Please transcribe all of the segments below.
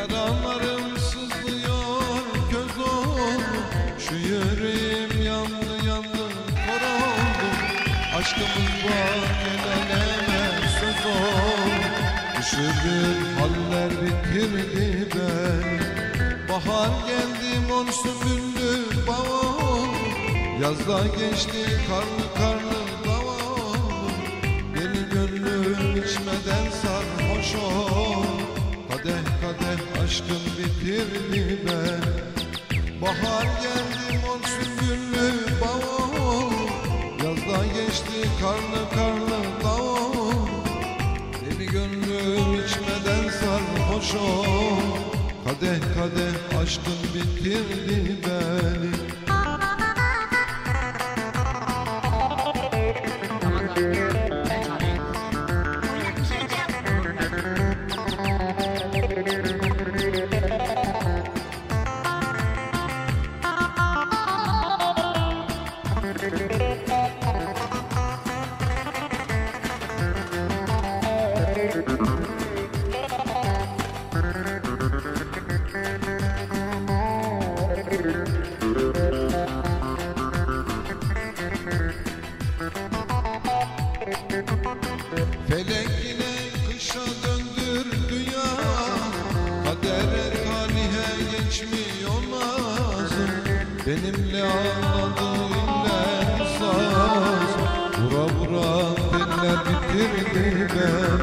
Yaralarım sızlıyor göz oldu Şu yüreğim yandı yandı kor oldu. Aşkımız var el aleme söz oldu. Düşürdüğün haller bitirdi beni Bahar geldi mor sümbüllü bağ oldu Yazda geçti karlı karlı aşkım bitirdi beni Bahar geldi mor sümbüllü bavul. Yazda geçti karlı karlı davul. Yeni gönlüm içmeden sarhoş ol. Kadeh kadeh aşkın bitirdi beni Felek kışa döndürdü ya Kadere talihe geçmiyor lazım Benimle ağladı iller saz. Vura vura teller bitirdi ben.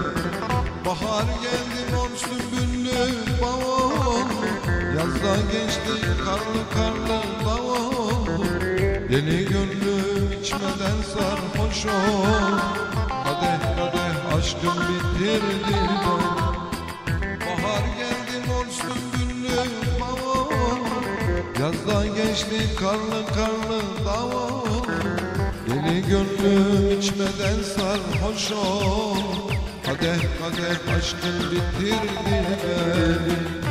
Bahar geldi mor sümbüllü bavul. Yazda geçti karlı karlı davul Yeni gönlüm içmeden sarhoş ol. Kadeh kadeh aşkım bitirdi. Ben Bahar geldi mor sümbüllü bavul. Yazda geçti karlı karlı davul. Yeni gönlüm içmeden sarhoş ol. Kadeh kadeh aşkım bitirdi. beni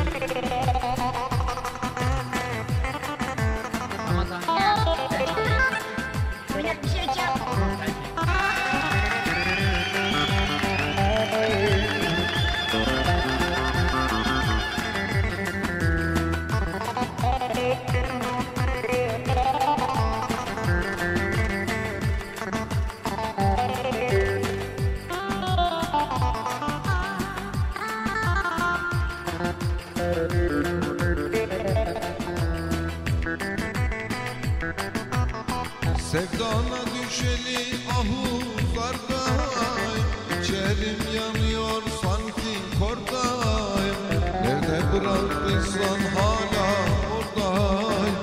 Sevdana düşeli ahuzlardayım İçerim yanıyor sanki kordayım. Nerede bıraktıysan hala oradayım?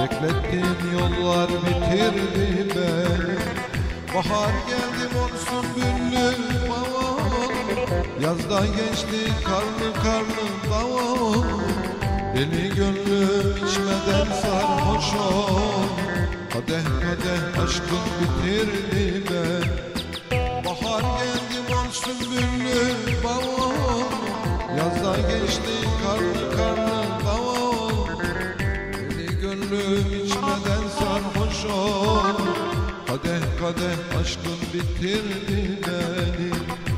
Beklettiğin yollar bitirdi beni. Bahar geldi mor sümbüllü bavul Yazda geçti karlı karlı davul Deli gönlüm içmeden sarhoş ol. Kadeh kadeh aşkın bitirdi ben Bahar geldi mor sümbüllü bavul. Yazda geçti karlı karlı davul Deli gönlüm içmeden sarhoş ol. Kadeh kadeh aşkın bitirdi beni